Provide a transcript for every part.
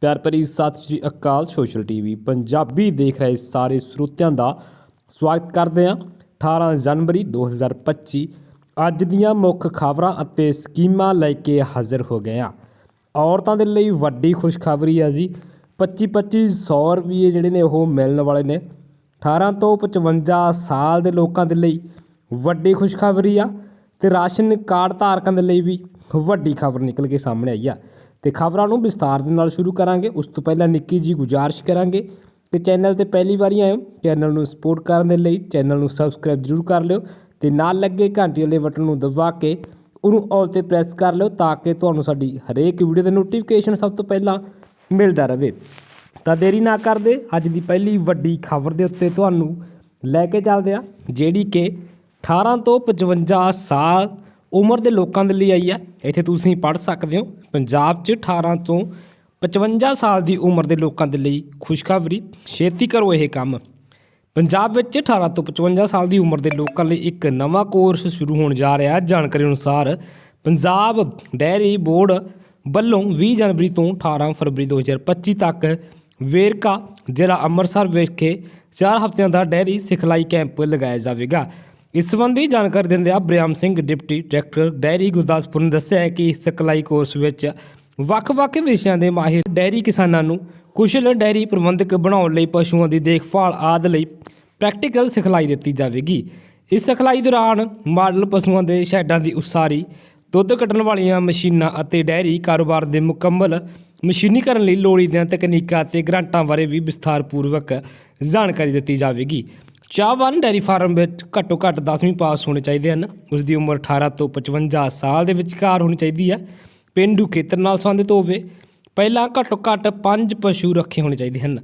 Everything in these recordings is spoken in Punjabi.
ਪਿਆਰ ਭਰੀ ਸਤਿ ਸ਼੍ਰੀ ਅਕਾਲ ਸੋਸ਼ਲ ਟੀਵੀ ਪੰਜਾਬੀ ਦੇਖ ਰਹੇ ਸਾਰੇ ਸਰੋਤਿਆਂ ਦਾ ਸਵਾਗਤ ਕਰਦੇ ਹਾਂ। 18 ਜਨਵਰੀ 2025 ਅੱਜ ਦੀਆਂ ਮੁੱਖ ਖਬਰਾਂ ਅਤੇ ਸਕੀਮਾਂ ਲੈ ਕੇ ਹਾਜ਼ਰ ਹੋ ਗਏ ਹਾਂ। ਔਰਤਾਂ ਦੇ ਲਈ ਵੱਡੀ ਖੁਸ਼ਖਬਰੀ ਆ ਜੀ। 25 2500 ਰੁਪਏ ਜਿਹੜੇ ਨੇ ਉਹ ਮਿਲਣ ਵਾਲੇ ਨੇ। 18 ਤੋਂ 55 ਸਾਲ ਦੇ ਲੋਕਾਂ ਦੇ ਲਈ ਵੱਡੀ ਖੁਸ਼ਖਬਰੀ ਆ ਤੇ ਰਾਸ਼ਨ ਕਾਰਡ ਧਾਰਕਾਂ ਦੇ ਲਈ ਵੀ ਵੱਡੀ ਖਬਰ ਨਿਕਲ ਕੇ ਸਾਹਮਣੇ ਆਈ ਆ। ਤੇ ਖਬਰਾਂ ਨੂੰ ਵਿਸਥਾਰ ਦੇ ਨਾਲ ਸ਼ੁਰੂ ਕਰਾਂਗੇ। ਉਸ ਤੋਂ ਪਹਿਲਾਂ ਨਿੱਕੀ ਜੀ ਗੁਜ਼ਾਰਿਸ਼ ਕਰਾਂਗੇ ਕਿ ਚੈਨਲ ਤੇ ਪਹਿਲੀ ਵਾਰੀ ਆਏ ਹੋ, ਚੈਨਲ ਨੂੰ ਸਪੋਰਟ ਕਰਨ ਦੇ ਲਈ ਚੈਨਲ ਨੂੰ ਸਬਸਕ੍ਰਾਈਬ ਜ਼ਰੂਰ ਕਰ ਲਿਓ ਤੇ ਨਾਲ ਲੱਗੇ ਘੰਟੀ ਵਾਲੇ ਬਟਨ ਨੂੰ ਦਬਾ ਕੇ ਉਹਨੂੰ ਆਲ ਤੇ ਪ੍ਰੈਸ ਕਰ ਲਿਓ ਤਾਂ ਕਿ ਤੁਹਾਨੂੰ ਸਾਡੀ ਹਰੇਕ ਵੀਡੀਓ ਦਾ ਨੋਟੀਫਿਕੇਸ਼ਨ ਸਭ ਤੋਂ ਪਹਿਲਾਂ ਮਿਲਦਾ ਰਹੇ। ਤਾਂ ਦੇਰੀ ਨਾ ਕਰਦੇ, ਅੱਜ ਦੀ ਪਹਿਲੀ ਵੱਡੀ ਖਬਰ ਦੇ ਉੱਤੇ ਤੁਹਾਨੂੰ ਲੈ ਕੇ ਚੱਲਦੇ ਆ ਜਿਹੜੀ ਕਿ 18 ਤੋਂ 55 ਸਾਲ ਉਮਰ ਦੇ ਲੋਕਾਂ ਦੇ ਲਈ ਆਈ ਹੈ। ਇੱਥੇ ਤੁਸੀਂ ਪੜ੍ਹ ਸਕਦੇ ਹੋ। ਪੰਜਾਬ 'ਚ 18 ਤੋਂ 55 ਸਾਲ ਦੀ ਉਮਰ ਦੇ ਲੋਕਾਂ ਦੇ ਲਈ ਖੁਸ਼ਖਬਰੀ। ਛੇਤੀ ਕਰੋ ਇਹ ਕੰਮ। ਪੰਜਾਬ ਵਿੱਚ 18 ਤੋਂ 55 ਸਾਲ ਦੀ ਉਮਰ ਦੇ ਲੋਕਾਂ ਲਈ ਇੱਕ ਨਵਾਂ ਕੋਰਸ ਸ਼ੁਰੂ ਹੋਣ ਜਾ ਰਿਹਾ ਹੈ। ਜਾਣਕਾਰੀ ਅਨੁਸਾਰ ਪੰਜਾਬ ਡੈਰੀ ਬੋਰਡ ਵੱਲੋਂ 20 ਜਨਵਰੀ ਤੋਂ 18 ਫਰਵਰੀ 2025 ਤੱਕ ਵੇਰਕਾ ਜ਼ਿਲ੍ਹਾ ਅੰਮ੍ਰਿਤਸਰ ਵਿਖੇ 4 ਹਫ਼ਤਿਆਂ ਦਾ ਡੈਰੀ ਸਿਖਲਾਈ ਕੈਂਪ ਲਗਾਇਆ ਜਾਵੇਗਾ। ਇਸ ਸੰਬੰਧੀ ਜਾਣਕਾਰੀ ਦਿੰਦਿਆਂ ਬ੍ਰਿਆਮ Singh deputy director dairy Gurdaspur ਨੇ ਦੱਸਿਆ ਹੈ ਕਿ ਇਸ ਸਿਖਲਾਈ ਕੋਰਸ ਵਿੱਚ ਵੱਖ-ਵੱਖ ਵਿਸ਼ਿਆਂ ਦੇ ਮਾਹਿਰ ਡੈਰੀ ਕਿਸਾਨਾਂ ਨੂੰ ਕੁਸ਼ਲ ਡੈਰੀ ਪ੍ਰਬੰਧਕ ਬਣਾਉਣ ਲਈ ਪਸ਼ੂਆਂ ਦੀ ਦੇਖਭਾਲ ਆਦਿ ਲਈ ਪ੍ਰੈਕਟੀਕਲ ਸਿਖਲਾਈ ਦਿੱਤੀ ਜਾਵੇਗੀ। ਇਸ ਸਿਖਲਾਈ ਦੌਰਾਨ ਮਾਡਲ ਪਸ਼ੂਆਂ ਦੇ ਸ਼ੈਡਾਂ ਦੀ ਉਸਾਰੀ, ਦੁੱਧ ਕੱਢਣ ਵਾਲੀਆਂ ਮਸ਼ੀਨਾਂ ਅਤੇ ਡੈਰੀ ਕਾਰੋਬਾਰ ਦੇ ਮੁਕੰਮਲ ਮਸ਼ੀਨੀਕਰਨ ਲਈ ਲੋੜੀਂਦੀਆਂ ਤਕਨੀਕਾਂ ਅਤੇ ਗ੍ਰਾਂਟਾਂ ਬਾਰੇ ਵੀ ਵਿਸਥਾਰਪੂਰਵਕ ਜਾਣਕਾਰੀ ਦਿੱਤੀ ਜਾਵੇਗੀ। ਚਾਹਵਾਨ ਡੈਰੀ ਫਾਰਮ ਵਿੱਚ ਘੱਟੋ ਘੱਟ 10ਵੀਂ ਪਾਸ ਹੋਣੇ ਚਾਹੀਦੇ ਹਨ। ਉਸ ਦੀ ਉਮਰ 18 ਤੋਂ 55 ਸਾਲ ਦੇ ਵਿਚਕਾਰ ਹੋਣੀ ਚਾਹੀਦੀ ਹੈ। ਪੇਂਡੂ ਖੇਤਰ ਨਾਲ ਸੰਬੰਧਿਤ ਹੋਵੇ, ਪਹਿਲਾਂ ਘੱਟੋ ਘੱਟ 5 ਪਸ਼ੂ ਰੱਖੇ ਹੋਣੇ ਚਾਹੀਦੇ ਹਨ।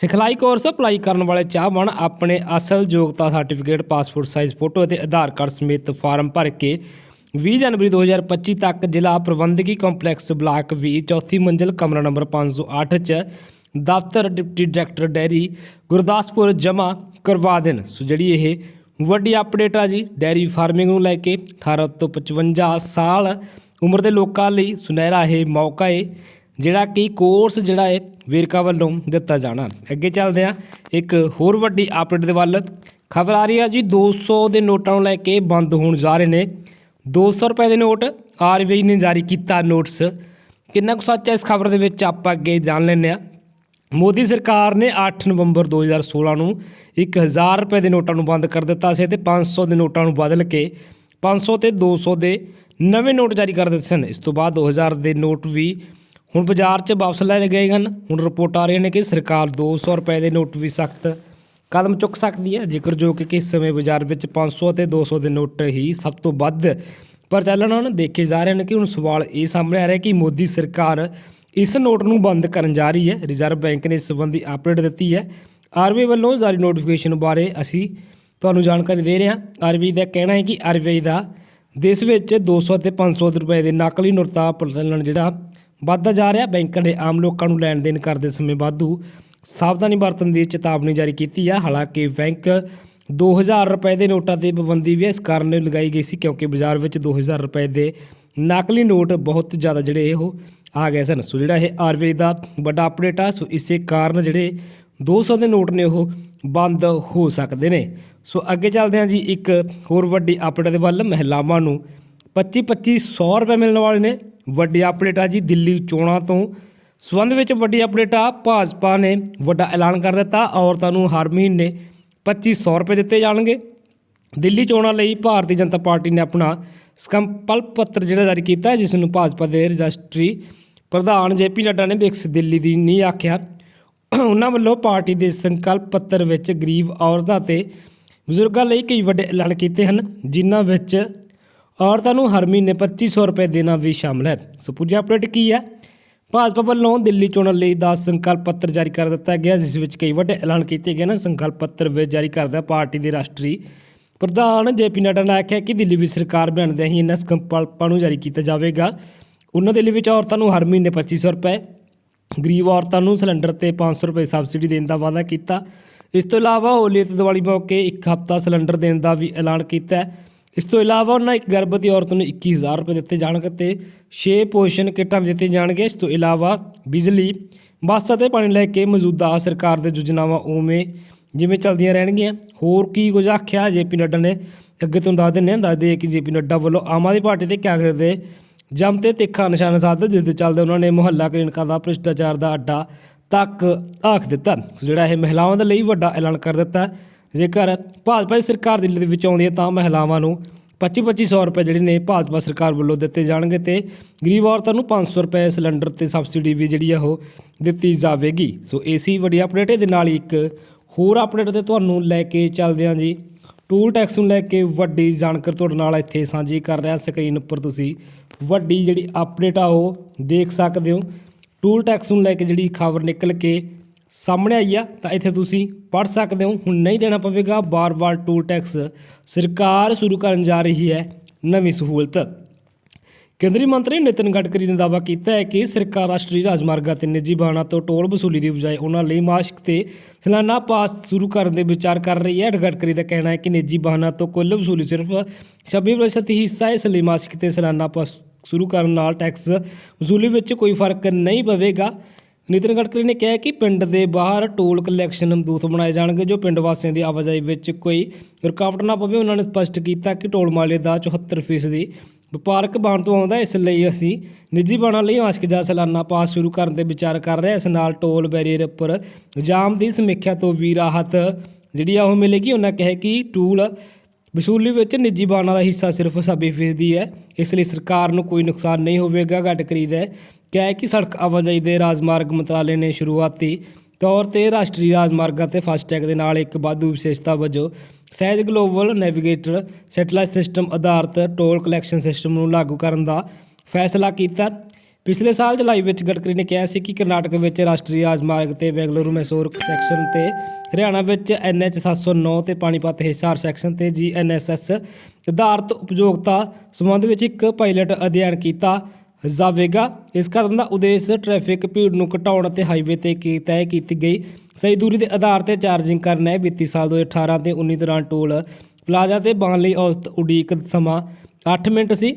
ਸਿਖਲਾਈ ਕੋਰਸ ਅਪਲਾਈ ਕਰਨ ਵਾਲੇ ਚਾਹਵਾਨ ਆਪਣੇ ਅਸਲ ਯੋਗਤਾ ਸਰਟੀਫਿਕੇਟ, ਪਾਸਪੋਰਟ ਸਾਈਜ਼ ਫੋਟੋ ਅਤੇ ਆਧਾਰ ਕਾਰਡ ਸਮੇਤ ਫਾਰਮ ਭਰ ਕੇ 20 ਜਨਵਰੀ 2025 ਤੱਕ ਜ਼ਿਲ੍ਹਾ ਪ੍ਰਬੰਧਕੀ ਕੰਪਲੈਕਸ ਬਲਾਕ 20 ਚੌਥੀ ਮੰਜ਼ਲ ਕਮਰਾ ਨੰਬਰ 508 ਚ ਦਫ਼ਤਰ ਡਿਪਟੀ ਡਾਇਰੈਕਟਰ ਡੈਰੀ ਗੁਰਦਾਸਪੁਰ ਜਮ੍ਹਾਂ ਕਰਵਾ ਦੇਣ। ਸੋ ਜਿਹੜੀ ਇਹ ਵੱਡੀ ਅਪਡੇਟ ਆ ਜੀ ਡੈਰੀ ਫਾਰਮਿੰਗ ਨੂੰ ਲੈ ਕੇ 18 ਤੋਂ 55 ਸਾਲ ਉਮਰ ਦੇ ਲੋਕਾਂ ਲਈ ਸੁਨਹਿਰਾ ਇਹ ਮੌਕਾ ਏ, ਜਿਹੜਾ ਕਿ ਕੋਰਸ ਜਿਹੜਾ ਹੈ ਵੇਰਕਾ ਵੱਲੋਂ ਦਿੱਤਾ ਜਾਣਾ। ਅੱਗੇ ਚੱਲਦੇ ਆ ਇੱਕ ਹੋਰ ਵੱਡੀ ਅਪਡੇਟ ਦੇ ਵੱਲ। ਖਬਰ ਆ ਰਹੀ ਆ ਜੀ 200 ਦੇ ਨੋਟਾਂ ਨੂੰ ਲੈ ਕੇ ਬੰਦ ਹੋਣ ਜਾ ਰਹੇ ਨੇ। 200 ਰੁਪਏ ਦੇ ਨੋਟ ਆਰਬੀਆਈ ਨੇ ਜਾਰੀ ਕੀਤਾ ਨੋਟਿਸ। ਕਿੰਨਾ ਕੁ ਸੱਚ ਹੈ ਇਸ ਖਬਰ ਦੇ ਵਿੱਚ ਆਪਾਂ ਅੱਗੇ ਜਾਣ ਲੈਂਦੇ ਆ ਮੋਦੀ ਸਰਕਾਰ ਨੇ 8 ਨਵੰਬਰ 2016 ਨੂੰ 1000 ਰੁਪਏ ਦੇ ਨੋਟਾਂ ਨੂੰ ਬੰਦ ਕਰ ਦਿੱਤਾ ਸੀ ਤੇ 500 ਦੇ ਨੋਟਾਂ ਨੂੰ ਬਦਲ ਕੇ 500 ਤੇ 200 ਦੇ ਨਵੇਂ ਨੋਟ ਜਾਰੀ ਕਰ ਦਿੱਤੇ ਸਨ। ਇਸ ਤੋਂ ਬਾਅਦ 2000 ਦੇ ਨੋਟ ਵੀ ਹੁਣ ਬਾਜ਼ਾਰ 'ਚ ਵਾਪਸ ਲੈ ਗਏ ਹਨ। ਹੁਣ ਰਿਪੋਰਟ ਆ ਰਹੀਆਂ ਨੇ ਕਿ ਸਰਕਾਰ 200 ਰੁਪਏ ਦੇ ਨੋਟ ਵੀ ਸਖਤ ਕਦਮ ਚੁੱਕ ਸਕਦੀ ਹੈ। ਜ਼ਿਕਰ ਜੋ ਕਿ ਇਸ ਸਮੇਂ ਬਾਜ਼ਾਰ ਵਿੱਚ 500 ਅਤੇ 200 ਦੇ ਨੋਟ ਹੀ ਸਭ ਤੋਂ ਵੱਧ ਪ੍ਰਚਲਨ ਹਨ। ਦੇਖੇ ਜਾ ਰਹੇ ਨੇ ਕਿ ਹੁਣ ਸਵਾਲ ਇਹ ਸਾਹਮਣੇ ਆ ਰਿਹਾ ਕਿ ਮੋਦੀ ਸਰਕਾਰ ਇਸ ਨੋਟ ਨੂੰ ਬੰਦ ਕਰਨ ਜਾ ਰਹੀ ਹੈ। ਰਿਜ਼ਰਵ ਬੈਂਕ ਨੇ ਇਸ ਸੰਬੰਧੀ ਅਪਡੇਟ ਦਿੱਤੀ ਹੈ। ਆਰਬੀਆਈ ਵੱਲੋਂ ਜਾਰੀ ਨੋਟੀਫਿਕੇਸ਼ਨ ਬਾਰੇ ਅਸੀਂ ਤੁਹਾਨੂੰ ਜਾਣਕਾਰੀ ਦੇ ਰਹੇ ਹਾਂ। ਆਰਬੀਆਈ ਦਾ ਕਹਿਣਾ ਹੈ ਕਿ ਆਰਬੀਆਈ ਦਾ ਦੇਸ਼ ਵਿੱਚ 200 ਅਤੇ 500 ਰੁਪਏ ਦੇ ਨਕਲੀ ਨੋਟਾਂ ਪ੍ਰਚਲਨ ਜਿਹੜਾ ਵੱਧਦਾ ਜਾ ਰਿਹਾ, ਬੈਂਕਾਂ ਨੇ ਆਮ ਲੋਕਾਂ ਨੂੰ ਲੈਣ ਦੇਣ ਕਰਦੇ ਸਮੇਂ ਵਾਧੂ ਸਾਵਧਾਨੀ ਵਰਤਣ ਦੀ ਚੇਤਾਵਨੀ ਜਾਰੀ ਕੀਤੀ ਹੈ ਹਾਲਾਂਕਿ ਬੈਂਕ 2000 ਰੁਪਏ ਦੇ ਨੋਟਾਂ ਤੇ ਪਾਬੰਦੀ ਵੀ ਇਸ ਕਾਰਨ ਲਗਾਈ ਗਈ ਸੀ ਕਿਉਂਕਿ ਬਾਜ਼ਾਰ ਵਿੱਚ 2000 ਰੁਪਏ ਦੇ ਨਕਲੀ ਨੋਟ ਬਹੁਤ ਜ਼ਿਆਦਾ ਜਿਹੜੇ ਉਹ ਆ ਗਏ ਸਨ। ਸੋ ਜਿਹੜਾ ਇਹ ਆਰਬੀਆਈ ਦਾ ਵੱਡਾ ਅਪਡੇਟ ਆ, ਸੋ ਇਸੇ ਕਾਰਨ ਜਿਹੜੇ 200 ਦੇ ਨੋਟ ਨੇ ਉਹ ਬੰਦ ਹੋ ਸਕਦੇ ਨੇ। ਸੋ ਅੱਗੇ ਚੱਲਦੇ ਹਾਂ ਜੀ, ਇੱਕ ਹੋਰ ਵੱਡੀ ਅਪਡੇਟ ਦੇ ਵੱਲ। ਮਹਿਲਾਵਾਂ ਨੂੰ 25 2500 ਰੁਪਏ ਮਿਲਣ ਵਾਲੇ ਨੇ। ਵੱਡੀ ਅਪਡੇਟ ਆ ਜੀ, ਦਿੱਲੀ ਚੋਣਾਂ ਤੋਂ। ਸਬੰਧ ਵਿੱਚ ਵੱਡੀ ਅਪਡੇਟ ਆ, ਭਾਜਪਾ ਨੇ ਵੱਡਾ ਐਲਾਨ ਕਰ ਦਿੱਤਾ। ਔਰਤਾਂ ਨੂੰ ਹਰ ਮਹੀਨੇ 2500 ਰੁਪਏ ਦਿੱਤੇ ਜਾਣਗੇ। ਦਿੱਲੀ ਚੋਣਾਂ ਲਈ ਭਾਰਤੀ ਜਨਤਾ ਪਾਰਟੀ ਨੇ ਆਪਣਾ ਸੰਕਲਪ ਪੱਤਰ ਜਿਹੜਾ ਜਾਰੀ ਕੀਤਾ ਜਿਸ ਨੂੰ ਭਾਜਪਾ ਦੇ ਰਜਿਸਟਰੀ ਪ੍ਰਧਾਨ ਜੇਪੀ ਨੱਡਾ ਨੇ ਵਿਕਸਿਤ ਦਿੱਲੀ ਦੀ ਨੀਂਹ ਆਖਿਆ। ਉਹਨਾਂ ਵੱਲੋਂ ਪਾਰਟੀ ਦੇ ਸੰਕਲਪ ਪੱਤਰ ਵਿੱਚ ਗਰੀਬ ਔਰਤਾਂ ਤੇ ਬਜ਼ੁਰਗਾਂ ਲਈ ਕਈ ਵੱਡੇ ਐਲਾਨ ਕੀਤੇ ਹਨ, ਜਿਨ੍ਹਾਂ ਵਿੱਚ ਔਰਤਾਂ ਨੂੰ ਹਰ ਮਹੀਨੇ 2500 ਰੁਪਏ ਦੇਣਾ ਵੀ ਸ਼ਾਮਲ ਹੈ। ਸੋ ਪੂਰੀ ਅਪਡੇਟ ਕੀ ਹੈ? ਭਾਜਪਾ ਵੱਲੋਂ ਦਿੱਲੀ ਚੋਣਾਂ ਲਈ 10 ਸੰਕਲਪ ਪੱਤਰ ਜਾਰੀ ਕਰ ਦਿੱਤਾ ਗਿਆ, ਜਿਸ ਵਿੱਚ ਕਈ ਵੱਡੇ ਐਲਾਨ ਕੀਤੇ ਗਏ ਨੇ। ਸੰਕਲਪ ਪੱਤਰ ਵਿੱਚ ਜਾਰੀ ਕਰਦਾ ਪਾਰਟੀ ਦੇ ਰਾਸ਼ਟਰੀ ਪ੍ਰਧਾਨ ਜੇਪੀ ਨੱਡਾ ਨੇ ਆਖਿਆ ਕਿ ਦਿੱਲੀ ਵਿੱਚ ਸਰਕਾਰ ਬਣਦੇ ਹੀ ਇਹਨਾਂ ਸੰਕਲਪਾਂ ਨੂੰ ਜਾਰੀ ਕੀਤਾ ਜਾਵੇਗਾ। ਉਹਨਾਂ ਦਿੱਲੀ ਵਿੱਚ ਔਰਤਾਂ ਨੂੰ ਹਰ ਮਹੀਨੇ 2500 ਰੁਪਏ, ਗਰੀਬ ਔਰਤਾਂ ਨੂੰ ਸਿਲੰਡਰ ਤੇ 500 ਰੁਪਏ ਸਬਸਿਡੀ ਦੇਣ ਦਾ ਵਾਅਦਾ ਕੀਤਾ। ਇਸ ਤੋਂ ਇਲਾਵਾ ਹੋਲੀ ਅਤੇ ਦੀਵਾਲੀ ਮੌਕੇ ਇੱਕ ਹਫ਼ਤਾ ਸਿਲੰਡਰ ਦੇਣ ਦਾ ਵੀ ਐਲਾਨ ਕੀਤਾ ਇਸ ਤੋਂ ਇਲਾਵਾ ਉਹਨਾਂ ਇੱਕ ਗਰਭਵਤੀ ਔਰਤ ਨੂੰ 21000 ਰੁਪਏ ਦਿੱਤੇ ਜਾਣਗੇ ਤੇ 6 ਪੋਸ਼ਣ ਕਿੱਟਾਂ ਵੀ ਦਿੱਤੇ ਜਾਣਗੇ ਇਸ ਤੋਂ ਇਲਾਵਾ ਬਿਜਲੀ, ਬੱਸ ਅਤੇ ਪਾਣੀ ਲੈ ਕੇ ਮੌਜੂਦਾ ਸਰਕਾਰ ਦੇ ਯੋਜਨਾਵਾਂ ਉਵੇਂ ਜਿਵੇਂ ਚੱਲਦੀਆਂ ਰਹਿਣਗੀਆਂ। ਹੋਰ ਕੀ ਕੁਝ ਆਖਿਆ ਜੇਪੀ ਨੱਡਾ ਨੇ? ਅੱਗੇ ਤੋਂ ਦੱਸ ਦਿੰਦੇ ਹਾਂ, ਦੱਸਦੇ ਕਿ ਜੇਪੀ ਨੱਡਾ ਵੱਲੋਂ ਆਮ ਆਦਮੀ ਪਾਰਟੀ ਤੇ ਕਿਆ ਕਰਦੇ ਜੰਮ ਤੇ ਤਿੱਖਾ ਨਿਸ਼ਾਨਾ ਸਾਧਦਾ ਜਿਸ ਦੇ ਚੱਲਦੇ ਉਹਨਾਂ ਨੇ ਮੁਹੱਲਾ ਕਲੀਨਿਕਾਂ ਦਾ ਭ੍ਰਿਸ਼ਟਾਚਾਰ ਦਾ ਅੱਡਾ ਤੱਕ ਆਖ ਦਿੱਤਾ। ਜਿਹੜਾ ਇਹ ਮਹਿਲਾਵਾਂ ਦੇ ਲਈ ਵੱਡਾ ਐਲਾਨ ਕਰ ਦਿੱਤਾ। ਜੇਕਰ ਭਾਜਪਾ ਦੀ ਸਰਕਾਰ ਦਿੱਲੀ ਦੇ ਵਿੱਚ ਆਉਂਦੀ ਹੈ ਤਾਂ ਮਹਿਲਾਵਾਂ ਨੂੰ 25-2500 ਰੁਪਏ ਜਿਹੜੇ ਨੇ ਭਾਜਪਾ ਸਰਕਾਰ ਵੱਲੋਂ ਦਿੱਤੇ ਜਾਣਗੇ ਤੇ ਗਰੀਬ ਔਰਤਾਂ ਨੂੰ 500 ਰੁਪਏ ਸਿਲੰਡਰ ਤੇ ਸਬਸਿਡੀ ਵੀ ਜਿਹੜੀ ਆ ਉਹ ਦਿੱਤੀ ਜਾਵੇਗੀ। ਸੋ ਏਸੀ ਵੱਡੀ ਅਪਡੇਟ ਇਹਦੇ ਨਾਲ ਹੀ ਇੱਕ ਹੋਰ ਅਪਡੇਟ ਤੇ ਤੁਹਾਨੂੰ ਲੈ ਕੇ ਚੱਲਦੇ ਹਾਂ ਜੀ। ਟੂਲ ਟੈਕਸ ਨੂੰ ਲੈ ਕੇ ਵੱਡੀ ਜਾਣਕਾਰੀ ਤੁਹਾਡੇ ਨਾਲ ਇੱਥੇ ਸਾਂਝੀ ਕਰ ਰਿਹਾ ਸਕਰੀਨ ਉੱਪਰ ਤੁਸੀਂ। ਵੱਡੀ ਜਿਹੜੀ ਅਪਡੇਟ ਆ ਉਹ ਦੇਖ ਸਕਦੇ ਹੋ। ਟੂਲ ਟੈਕਸ ਨੂੰ ਲੈ ਕੇ ਜਿਹੜੀ ਖਬਰ ਨਿਕਲ ਕੇ ਸਾਹਮਣੇ ਆਈ ਆ, ਤਾਂ ਇੱਥੇ ਤੁਸੀਂ ਪੜ੍ਹ ਸਕਦੇ ਹੋ। ਹੁਣ ਨਹੀਂ ਦੇਣਾ ਪਵੇਗਾ, ਬਾਰ-ਬਾਰ ਟੂਲ ਟੈਕਸ ਸਰਕਾਰ ਸ਼ੁਰੂ ਕਰਨ ਜਾ ਰਹੀ ਹੈ ਨਵੀਂ ਸਹੂਲਤ। ਕੇਂਦਰੀ ਮੰਤਰੀ ਨਿਤਿਨ ਗਡਕਰੀ ਨੇ ਦਾਅਵਾ ਕੀਤਾ ਹੈ ਕਿ ਸਰਕਾਰ ਰਾਸ਼ਟਰੀ ਰਾਜਮਾਰਗਾਂ ਤੇ ਨਿੱਜੀ ਵਾਹਨਾਂ ਤੋਂ ਟੋਲ ਵਸੂਲੀ ਦੀ ਬਜਾਏ ਉਹਨਾਂ ਲਈ ਮਾਸਕ ਤੇ ਸਾਲਾਨਾ ਪਾਸ ਸ਼ੁਰੂ ਕਰਨ ਦੇ ਵਿਚਾਰ ਕਰ ਰਹੀ ਹੈ। ਗਡਕਰੀ ਦਾ ਕਹਿਣਾ ਹੈ ਕਿ ਨਿੱਜੀ ਵਾਹਨਾਂ ਤੋਂ ਕੁੱਲ ਵਸੂਲੀ ਸਿਰਫ 26% ਹੀ ਹਿੱਸਾ ਹੈ। ਇਸ ਲਈ ਮਾਸਕ ਤੇ ਸਾਲਾਨਾ ਪਾਸ ਸ਼ੁਰੂ ਕਰਨ ਨਾਲ ਟੈਕਸ ਵਸੂਲੀ ਵਿੱਚ ਕੋਈ ਫ਼ਰਕ ਨਹੀਂ ਪਵੇਗਾ। ਨਿਤਿਨ ਗਡਕਰੀ ਨੇ ਕਿਹਾ ਕਿ ਪਿੰਡ ਦੇ ਬਾਹਰ ਟੋਲ ਕਲੈਕਸ਼ਨ ਬੂਥ ਬਣਾਏ ਜਾਣਗੇ, ਜੋ ਪਿੰਡ ਵਾਸੀਆਂ ਦੀ ਆਵਾਜਾਈ ਵਿੱਚ ਕੋਈ ਰੁਕਾਵਟ ਨਾ ਪਵੇ। ਉਹਨਾਂ ਨੇ ਸਪਸ਼ਟ ਕੀਤਾ ਕਿ ਟੋਲ ਮਾਲੇ ਦਾ 74% ਵਪਾਰਕ ਬਾਣ ਤੋਂ ਆਉਂਦਾ, ਇਸ ਲਈ ਅਸੀਂ ਨਿੱਜੀ ਬਾਣਾਂ ਲਈ ਮਾਸਕ ਜਾਂ ਸਾਲਾਨਾ ਪਾਸ ਸ਼ੁਰੂ ਕਰਨ ਦੇ ਵਿਚਾਰ ਕਰ ਰਹੇ ਹਾਂ। ਇਸ ਨਾਲ ਟੋਲ ਬੈਰੀਅਰ ਉੱਪਰ ਜਾਮ ਦੀ ਸਮੀਖਿਆ ਤੋਂ ਵੀ ਰਾਹਤ ਜਿਹੜੀ ਆ ਉਹ ਮਿਲੇਗੀ। ਉਹਨਾਂ ਕਿਹਾ ਕਿ ਟੂਲ ਵਸੂਲੀ ਵਿੱਚ ਨਿੱਜੀ ਬਾਣਾਂ ਦਾ ਹਿੱਸਾ ਸਿਰਫ 26% ਹੈ। ਇਸ ਲਈ ਸਰਕਾਰ ਨੂੰ ਕੋਈ ਨੁਕਸਾਨ ਨਹੀਂ ਹੋਵੇਗਾ। ਗਡਕਰੀ ਦਾ ਕਿਹਾ ਕਿ ਸੜਕ ਆਵਾਜਾਈ ਦੇ ਰਾਜਮਾਰਗ ਮੰਤਰਾਲੇ ਨੇ ਸ਼ੁਰੂਆਤੀ ਤੌਰ ਤੇ ਰਾਸ਼ਟਰੀ ਰਾਜਮਾਰਗਾਂ ਤੇ ਫਾਸਟੈਗ ਦੇ ਨਾਲ ਇੱਕ ਵਾਧੂ ਵਿਸ਼ੇਸ਼ਤਾ ਵਜੋਂ ਸਹਿਜ ਗਲੋਬਲ ਨੈਵੀਗੇਟਰ ਸੈਟੇਲਾਈਟ ਸਿਸਟਮ ਆਧਾਰਿਤ ਟੋਲ ਕਲੈਕਸ਼ਨ ਸਿਸਟਮ ਨੂੰ ਲਾਗੂ ਕਰਨ ਦਾ ਫੈਸਲਾ ਕੀਤਾ। ਪਿਛਲੇ ਸਾਲ ਜੁਲਾਈ ਵਿੱਚ ਗਡਕਰੀ ਨੇ ਕਿਹਾ ਸੀ ਕਿ ਕਰਨਾਟਕ ਵਿੱਚ ਰਾਸ਼ਟਰੀ ਰਾਜਮਾਰਗ ਤੇ ਬੈਂਗਲੁਰੂ ਮੈਸੂਰ ਸੈਕਸ਼ਨ ਤੇ, ਹਰਿਆਣਾ ਵਿੱਚ ਐਨਐਚ 709 ਤੇ ਪਾਣੀਪਤ ਹਿਸਾਰ ਸੈਕਸ਼ਨ ਤੇ ਜੀਐਨਐਸਐਸ ਆਧਾਰਿਤ ਉਪਯੋਗਤਾ ਸੰਬੰਧ ਵਿੱਚ ਇੱਕ ਪਾਇਲਟ ਅਧਿਐਨ ਕੀਤਾ। ਜਾਵੇਗਾ। ਇਸ ਕਦਮ ਦਾ ਉਦੇਸ਼ ਟ੍ਰੈਫਿਕ ਭੀੜ ਨੂੰ ਘਟਾਉਣ ਅਤੇ ਹਾਈਵੇ ਤੇ ਕੀ ਤੈਅ ਕੀਤੀ ਗਈ। ਸਹੀ ਦੂਰੀ ਦੇ ਆਧਾਰ ਤੇ ਚਾਰਜਿੰਗ ਕਰਨਾ ਹੈ। ਵਿੱਤੀ ਸਾਲ 2018 ਤੇ 19 ਦੌਰਾਨ ਟੋਲ ਪਲਾਜ਼ਾ ਤੇ ਬਾਣ ਲਈ ਔਸਤ ਉਡੀਕ ਸਮਾਂ 8 ਮਿੰਟ ਸੀ।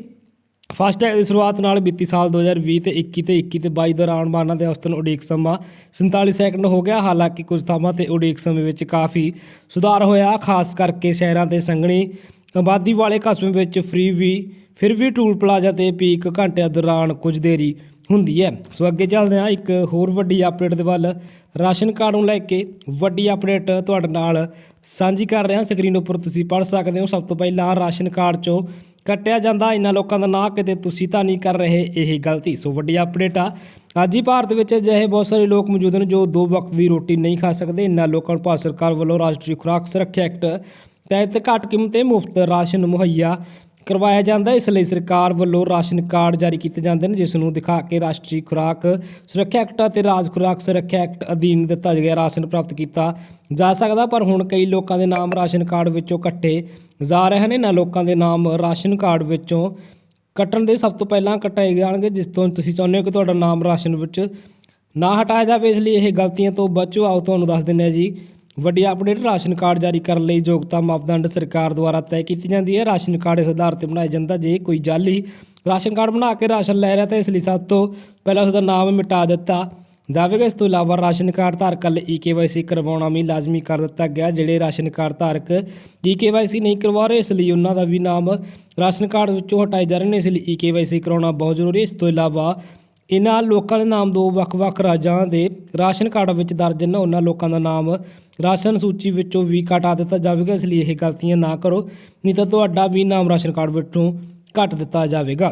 ਫਾਸਟੈਗ ਦੀ ਸ਼ੁਰੂਆਤ ਨਾਲ ਵਿੱਤੀ ਸਾਲ 2020 ਤੇ 21 ਤੇ 21 ਤੇ 22 ਦੌਰਾਨ ਵਾਹਨਾਂ ਦੇ ਔਸਤਨ ਉਡੀਕ ਸਮਾਂ 47 ਸੈਕਿੰਡ ਹੋ ਗਿਆ। ਹਾਲਾਂਕਿ ਕੁਝ ਥਾਵਾਂ ਤੇ ਉਡੀਕ ਸਮੇਂ ਵਿੱਚ ਕਾਫੀ ਸੁਧਾਰ ਹੋਇਆ। ਖਾਸ ਕਰਕੇ ਸ਼ਹਿਰਾਂ ਤੇ ਸੰਘਣੀ ਆਬਾਦੀ ਵਾਲੇ ਕਸਬਿਆਂ ਵਿੱਚ ਫ੍ਰੀ ਵੀ ਫਿਰ ਵੀ ਟੂਲ ਪਲਾਜ਼ਾ ਤੇ ਪੀਕ ਘੰਟਿਆਂ ਦੌਰਾਨ ਕੁਝ ਦੇਰੀ ਹੁੰਦੀ ਹੈ। ਸੋ ਅੱਗੇ ਚੱਲਦੇ ਹਾਂ, ਇੱਕ ਹੋਰ ਵੱਡੀ ਅਪਡੇਟ ਦੇ ਵੱਲ। ਰਾਸ਼ਨ ਕਾਰਡ ਨੂੰ ਲੈ ਕੇ ਵੱਡੀ ਅਪਡੇਟ ਤੁਹਾਡੇ ਨਾਲ ਸਾਂਝੀ ਕਰ ਰਿਹਾ। ਸਕਰੀਨ ਉੱਪਰ ਤੁਸੀਂ ਪੜ੍ਹ ਸਕਦੇ ਹੋ। ਸਭ ਤੋਂ ਪਹਿਲਾਂ ਰਾਸ਼ਨ ਕਾਰਡ 'ਚੋਂ ਕੱਟਿਆ ਜਾਂਦਾ। ਇਹਨਾਂ ਲੋਕਾਂ ਦਾ ਨਾਂ ਕਿਤੇ ਤੁਸੀਂ ਤਾਂ ਨਹੀਂ ਕਰ ਰਹੇ, ਇਹ ਗਲਤੀ। ਸੋ ਵੱਡੀ ਅਪਡੇਟ ਆ। ਅੱਜ ਹੀ ਭਾਰਤ ਵਿੱਚ ਅਜਿਹੇ ਬਹੁਤ ਸਾਰੇ ਲੋਕ ਮੌਜੂਦ ਹਨ ਜੋ ਦੋ ਵਕਤ ਦੀ ਰੋਟੀ ਨਹੀਂ ਖਾ ਸਕਦੇ। ਇਹਨਾਂ ਲੋਕਾਂ ਨੂੰ ਭਾਰਤ ਸਰਕਾਰ ਵੱਲੋਂ ਰਾਸ਼ਟਰੀ ਖੁਰਾਕ ਸੁਰੱਖਿਆ ਐਕਟ ਤਹਿਤ ਘੱਟ ਕੀਮਤ ਤੇ ਮੁਫਤ ਰਾਸ਼ਨ ਮੁਹੱਈਆ ਕਰਵਾਇਆ ਜਾਂਦਾ ਇਸ ਲਈ ਸਰਕਾਰ ਵੱਲੋਂ ਰਾਸ਼ਨ ਕਾਰਡ ਜਾਰੀ ਕੀਤੇ ਜਾਂਦੇ ਨੇ, ਜਿਸ ਨੂੰ ਦਿਖਾ ਕੇ ਰਾਸ਼ਟਰੀ ਖੁਰਾਕ ਸੁਰੱਖਿਆ ਐਕਟ ਅਤੇ ਰਾਜ ਖੁਰਾਕ ਸੁਰੱਖਿਆ ਐਕਟ ਅਧੀਨ ਦਿੱਤਾ ਗਿਆ ਰਾਸ਼ਨ ਪ੍ਰਾਪਤ ਕੀਤਾ ਜਾ ਸਕਦਾ, ਪਰ ਹੁਣ ਕਈ ਲੋਕਾਂ ਦੇ ਨਾਮ ਰਾਸ਼ਨ ਕਾਰਡ ਵਿੱਚੋਂ ਕੱਟੇ ਜਾ ਰਹੇ ਨੇ। ਨਾ ਲੋਕਾਂ ਦੇ ਨਾਮ ਰਾਸ਼ਨ ਕਾਰਡ ਵਿੱਚੋਂ ਕੱਟਣ ਦੇ ਸਭ ਤੋਂ ਪਹਿਲਾਂ ਕਟਾਏ ਜਾਣਗੇ, ਜਿਸ ਤੋਂ ਤੁਸੀਂ ਚਾਹੁੰਦੇ ਹੋ ਕਿ ਤੁਹਾਡਾ ਨਾਮ ਰਾਸ਼ਨ ਵਿੱਚ ਨਾ ਹਟਾਇਆ ਜਾਵੇ। ਇਸ ਲਈ ਇਹ ਗਲਤੀਆਂ ਤੋਂ ਬਚੋ। ਆਓ ਤੁਹਾਨੂੰ ਦੱਸ ਦਿੰਦੇ ਹਾਂ ਜੀ ਵੱਡੀ ਅਪਡੇਟ ਰਾਸ਼ਨ ਕਾਰਡ ਜਾਰੀ ਕਰਨ ਲਈ ਯੋਗਤਾ ਮਾਪਦੰਡ ਸਰਕਾਰ ਦੁਆਰਾ ਤੈਅ ਕੀਤੀ ਜਾਂਦੀ ਹੈ। ਰਾਸ਼ਨ ਕਾਰਡ ਇਸ ਆਧਾਰ ਤੇ ਬਣਾਇਆ ਜਾਂਦਾ ਜੇ ਕੋਈ ਜਾਲੀ ਰਾਸ਼ਨ ਕਾਰਡ ਬਣਾ ਕੇ ਰਾਸ਼ਨ ਲੈ ਰਿਹਾ ਤਾਂ ਇਸ ਲਈ ਸਭ ਤੋਂ ਪਹਿਲਾਂ ਉਸ ਦਾ ਨਾਮ ਮਿਟਾ ਦਿੱਤਾ ਜਾਵੇਗਾ। ਇਸ ਤੋਂ ਇਲਾਵਾ ਰਾਸ਼ਨ ਕਾਰਡ ਧਾਰਕਾਂ ਲਈ ਈਕੇਵਾਈਸੀ ਕਰਵਾਉਣਾ ਵੀ ਲਾਜ਼ਮੀ ਕਰ ਦਿੱਤਾ ਗਿਆ। ਜਿਹੜੇ ਰਾਸ਼ਨ ਕਾਰਡ ਧਾਰਕ ਈਕੇਵਾਈਸੀ ਨਹੀਂ ਕਰਵਾ ਰਹੇ, ਇਸ ਲਈ ਉਹਨਾਂ ਦਾ ਵੀ ਨਾਮ ਰਾਸ਼ਨ ਕਾਰਡ ਵਿੱਚੋਂ ਹਟਾਏ ਜਾ ਰਹੇ ਨੇ। ਇਸ ਲਈ ਈਕੇਵਾਈਸੀ ਕਰਾਉਣਾ ਬਹੁਤ ਜ਼ਰੂਰੀ ਹੈ। ਇਸ ਤੋਂ ਇਲਾਵਾ ਇਹਨਾਂ ਲੋਕਾਂ ਦੇ ਨਾਮ ਦੋ ਵੱਖ-ਵੱਖ ਰਾਜਾਂ ਦੇ ਰਾਸ਼ਨ ਕਾਰਡ ਵਿੱਚ ਦਰਜ ਨੇ। ਉਹਨਾਂ ਲੋਕਾਂ ਦਾ ਨਾਮ ਰਾਸ਼ਨ ਸੂਚੀ ਵਿੱਚੋਂ ਵੀ ਘਟਾ ਦਿੱਤਾ ਜਾਵੇਗਾ, ਇਸ ਲਈ ਇਹ ਗਲਤੀਆਂ ਨਾ ਕਰੋ, ਨਹੀਂ ਤਾਂ ਤੁਹਾਡਾ ਵੀ ਨਾਮ ਰਾਸ਼ਨ ਕਾਰਡ ਵਿੱਚੋਂ ਕੱਟ ਦਿੱਤਾ ਜਾਵੇਗਾ।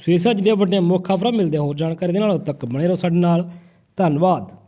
ਸੋ ਇਸ ਅੱਜ ਦੀਆਂ ਵੱਡੀਆਂ ਮੁੱਖ ਖਬਰਾਂ ਮਿਲਦੇ ਹੋਰ ਜਾਣਕਾਰੀ ਦੇ ਨਾਲ, ਉਦੋਂ ਤੱਕ ਬਣੇ ਰਹੋ ਸਾਡੇ ਨਾਲ। ਧੰਨਵਾਦ।